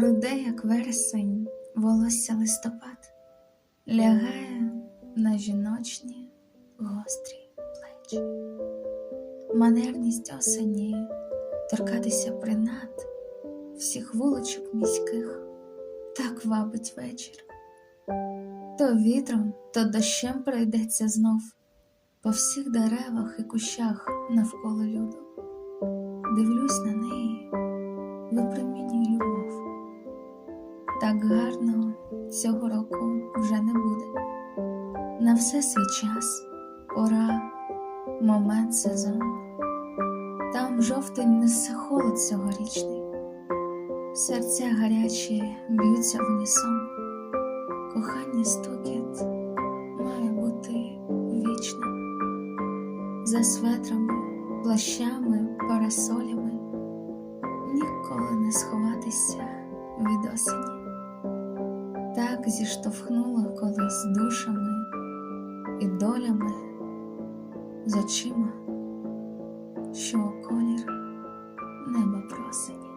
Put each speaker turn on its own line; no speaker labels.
Руде, як вересень, волосся листопад, лягає на жіночні гострі плечі. Манерність осені торкатися принад всіх вуличок міських так вабить вечір. То вітром, то дощем пройдеться знов по всіх деревах і кущах навколо люду. Дивлюсь на неї, Так гарно цього року вже не буде. На все свій час, пора, момент сезон. Там жовтень несе холод цьогорічний, серця гарячі б'ються в унісон. Кохання стукіт має бути вічним. За светрами, плащами, парасолями ніколи не сховатися від осені. Так зіштовхнуло колись душами і долями з очима, що колір неба просить.